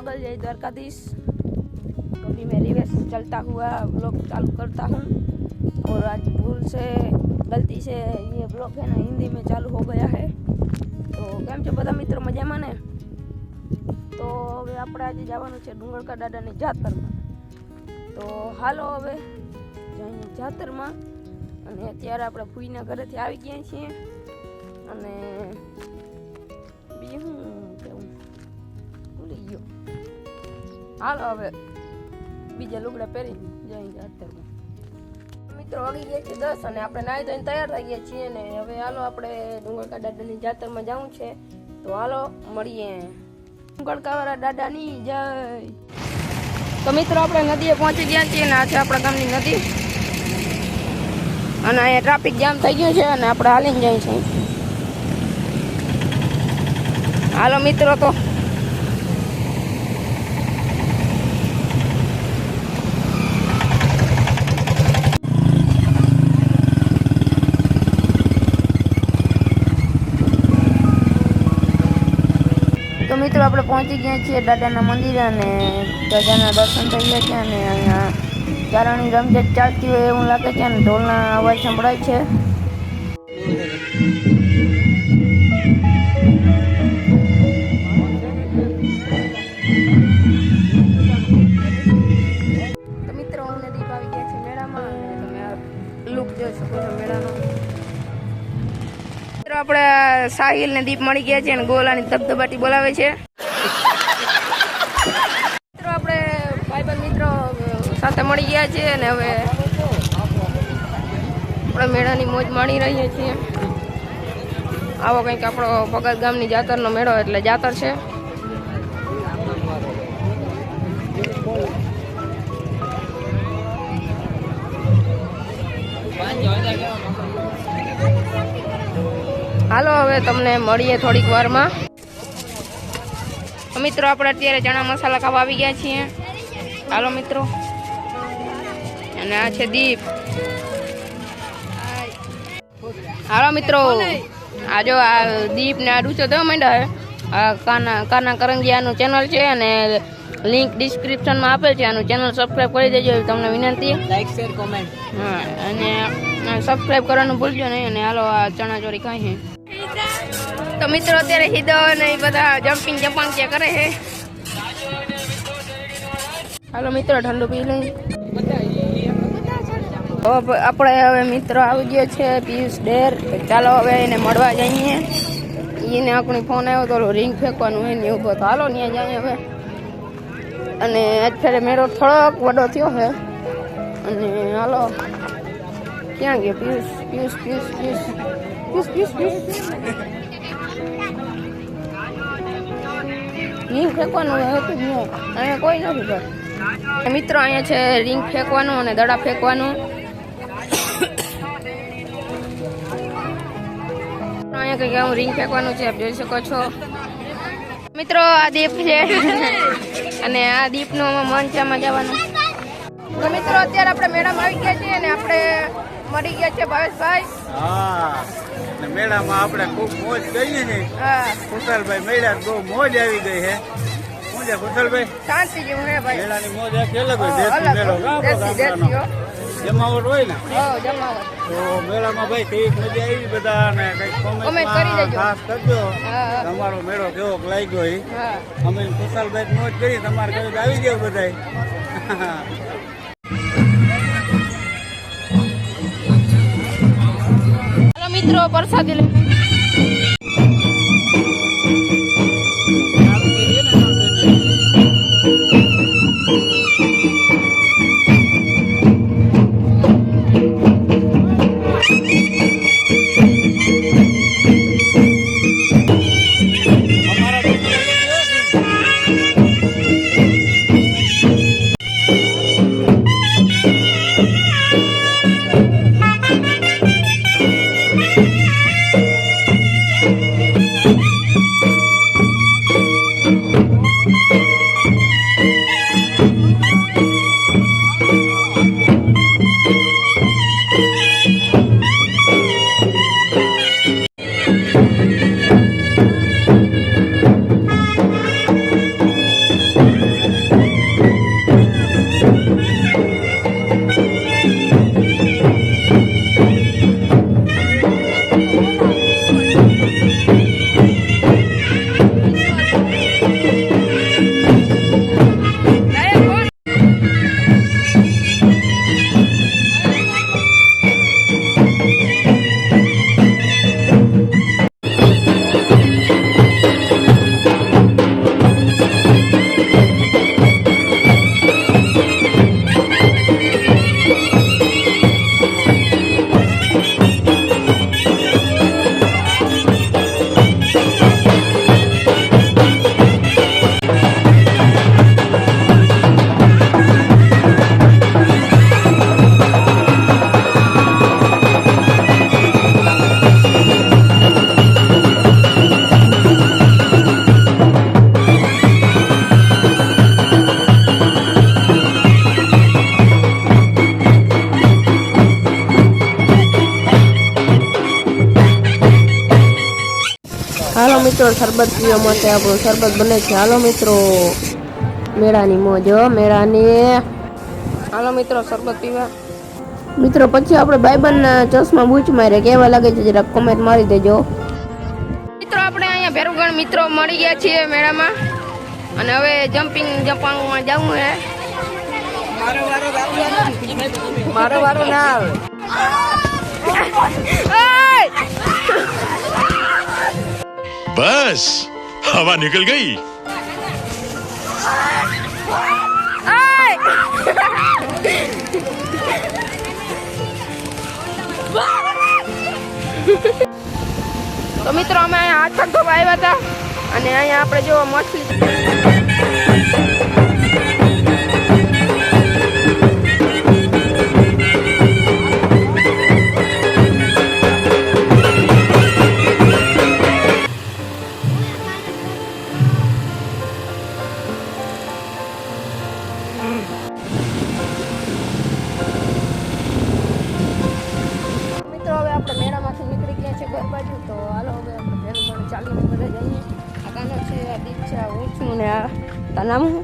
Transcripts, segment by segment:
आप सभी लोग जय मोगल जय द्वारकाधीश कभी मैं रिवर्स चलता हुआ ब्लॉग चालू करता हूँ और आज भूल से गलती से ये ब्लॉग है ना हिंदी में चालू हो गया है તો કેમ છો બધા મિત્રો મજામાં ને તો હવે આપણે આજે જવાનું છે ડુંગળકા દાદાની જાતરમાં તો હાલો હવે જઈને જાતરમાં અને અત્યારે આપણે ફૂઈના ઘરેથી આવી ગયા છીએ અને બીજું શું કેવું ભૂલી ગયો હાલો હવે બીજા લુગડા પહેરી જઈને અત્યારે મિત્રો વાગી ગયા છે દસ અને આપણે નાહી ધોઈને તૈયાર થઈ ગયા છીએ ને હવે હાલો આપણે ડુંગળકા દાદાની જાતરમાં જવું છે તો હાલો મળીએ ડુંગળકાવાળા દાદાની જય તો મિત્રો આપણે નદીએ પહોંચી ગયા છીએ ને આ છે આપણા ગામની નદી અને અહીંયા ટ્રાફિક જામ થઈ ગયું છે અને આપણે હાલીને જાય છે હાલો મિત્રો તો મિત્રો, આપણે પહોંચી ગયા છીએ દાદાના મંદિરે અને દાદાના દર્શન થઈ ગયા છે અને અહીંયા ચારણી રમઝટ ચાલતી હોય એવું લાગે છે અને ઢોલના અવાજ સંભળાય છે. આપણે સાહિલ ને દીપ મળી ગયા છે અને ગોલાની ધબધબાટી બોલાવે છે. મિત્રો, આપણે ભાઈબંધ મિત્રો સાથે મળી ગયા છે અને હવે આપણે મેળાની મોજ માણી રહીએ છીએ. આવો કંઈક આપણો ભગત ગામની જાતરનો મેળો એટલે જાતર છે. હાલો હવે તમને મળીએ થોડીક વારમાં. મિત્રો આપણે અત્યારે ચણા મસાલા ખાવા આવી ગયા છીએ. હાલો મિત્રો. અને આ છે દીપ. હાલો મિત્રો. આ જો આ દીપ ને આ ડૂચો દેવા માંડ્યા હે આ કાના કાના કરંગિયાનું ચેનલ છે અને લિંક ડિસ્ક્રિપ્શનમાં આપેલ છે. આનું ચેનલ સબસ્ક્રાઈબ કરી દેજો તમને વિનંતી. લાઈક શેર કોમેન્ટ હા અને સબસ્ક્રાઈબ કરવાનું ભૂલજો નહીં. અને હાલો આ ચણા ચોરી ખાઈ છે. તો મિત્રો, અત્યારે હિદો એ બધા જમ્પિંગ જમ્પાંગ જે કરે છે. હાલો મિત્રો ઠંડુ પી લઈ. આપણે હવે મિત્રો આવી ગયો છે પિયુષ ડેર. ચાલો હવે એને મળવા જઈએ. એને આપણી ફોન આવ્યો તો રિંગ ફેંકવાનું હોય ને એવું તો હાલો ત્યાં જઈએ હવે. અને અત્યારે મેળો થોડોક વડો થયો છે. અને હાલો. ક્યાં ગયો પિયુષ? પિયુષ પિયુષ પિયુષ. પિયુષ પિયુષ પિયુષ. રિંગ ફેંકવાનું હતું અહીંયા કોઈ નથી બસ મિત્રો, અહીંયા છે રિંગ ફેંકવાનું અને દડા ફેંકવાનું. અહીંયા કંઈક હું રિંગ ફેંકવાનું છે જોઈ શકો છો. મિત્રો, આ દીપ છે. અને આ દીપનું મંચામાં જવાનું. મિત્રો, અત્યારે આપણે મેળામાં આવી ગયા છીએ અને આપણે મળી ગયા છે ભાવેશભાઈ. હા મેળામાં આપણે ખૂબ મોજ કરીએ ને. કુશલભાઈ મેળા બહુ મોજ આવી ગઈ છે શું છે કુશલભાઈ શાંતિ જેવું હે ભાઈ. મેળાની મોજ આખી અલગ હોય. મેળો. જમાવટ હોય ને. જમાવટ. તો મેળામાં ભાઈ કંઈક મજા આવી બધા ને કંઈક કોમેન્ટ કરી દેજો. ખાસ કરજો. તમારો મેળો કેવો લાગ્યો એ અમે કુશલભાઈ મોજ કરી તમારે કંઈક આવી ગયો બધાય. હાલો મિત્રો પ્રસાદી મિત્રો શરબત પીવા માટે આપણું શરબત બને છે. હાલો મિત્રો મેળાની મોજ મેળાની. હાલો મિત્રો શરબત પીવા. મિત્રો પછી આપણે ભાઈબંધના ચશ્મા બૂચ મારે કેવા લાગે છે જરા કોમેન્ટ મારી દેજો. મિત્રો આપણે અહીંયા ભેરુગણ મિત્રો મળી ગયા છીએ મેળામાં. અને હવે જમ્પિંગ જપાંગમાં જવું હે. મારો વારો ના આવે. બસ હવા નીકળ ગઈ તો મિત્રો અમે હાથ પગ ધોવા આવ્યા હતા. અને અહીંયા આપણે જો મછલી હવે મેળામાંથી નીકળી ગયા છે ઘર બાજુ તો હાલો હવે આપણે ભેરું ચાલીને બધે જઈએ. આ કાનો છે, આ દીપ છે, આ હું છું ને આ તારું નામ શું?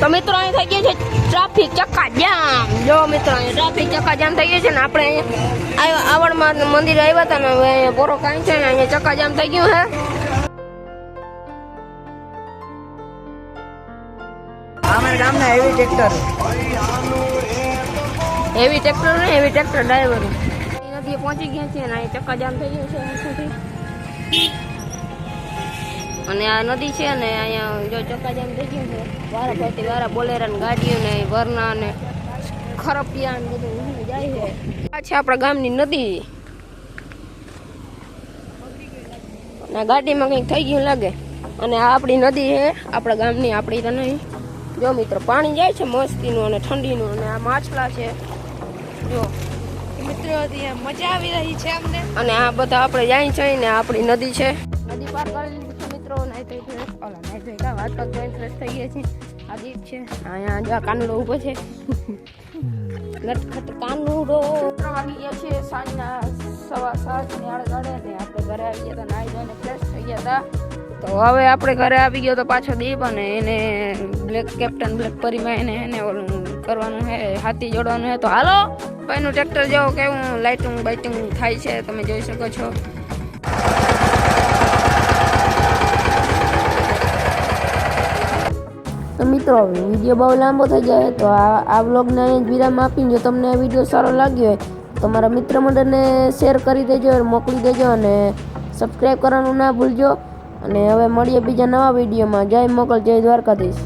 તો મિત્રો અહીં થઈ ગયા છે ટ્રાફિક ચક્કા જામ. જો મિત્રો અહીં ટ્રાફિક ચક્કા જામ થઈ ગયા છે ને આપણે અહીંયા આવ- આવડમાં મંદિર આવ્યા હતા ને હવે અહીંયા પોરો કાંઈ છે ને અહીંયા ચક્કા જામ થઈ ગયું હે. અમારા ગામના હેવી ટ્રેક્ટર હેવી ટ્રેક્ટર ને હેવી ટ્રેક્ટર ડ્રાઈવર નદીએ પહોંચી ગયા છે અને ચક્કા જામ થઈ ગયું છે અને આ નદી છે ને અહીંયા જો ચક્કા જામ થઈ ગયું છે, વારા ફરતી વારા બોલેરા ને ગાડીઓ ને વરના ને ખરપિયા ને બધું જાય છે. આ છે આપણા ગામની નદી. આ ગાડીમાં કંઈક થઈ ગયું લાગે. અને આ આપણી નદી છે, આપણા ગામની આપણી તો નહીં. જો મિત્રો, પાણી જાય છે મસ્તીનું અને ઠંડીનું અને આ માછલા છે. જો મિત્રો મજા આવી રહી છે અમને. અને આ બધા આપણે જાય છે ને આપણી નદી છે. નદી પાર કરી લીધી છે મિત્રો નાઈ થઈ ફ્રેશ ઓલા નાઈ થઈ ગયા વાત કરતો ફ્રેશ થઈ ગયા છે આ દીપ છે અહીંયા જો કાનુડો ઊભો છે. નટખટ કાનુડો. વાગી ગયા છે સાંજના સવા સાત ને આડે ને આપણે ઘરે આવી ગયા હતા નાઈ ધોઈને ફ્રેશ થઈ ગયા હતા. તો હવે આપણે ઘરે આવી ગયો તો પાછો દીપ અને એને બ્લેક કેપ્ટન બ્લેક પરીમાં એને એને ઓલું કરવાનું છે હાથી જોડવાનું છે તો હાલો. ભાઈનું ટ્રેક્ટર જેવો કેવું લાઇટિંગ બાઇટિંગ થાય છે, તમે જોઈ શકો છો. તો મિત્રો, વીડિયો બહુ લાંબો થઈ જાય, તો આ આ વ્લોગને જ વિરામ આપીને જો તમને વીડિયો સારો લાગ્યો હોય, તો મારા મિત્ર મંડળને શેર કરી દેજો મોકલી દેજો અને સબસ્ક્રાઈબ કરવાનું ના ભૂલજો. અને હવે મળીએ બીજા નવા વિડીયોમાં. જય મોકલ જય દ્વારકાધીશ.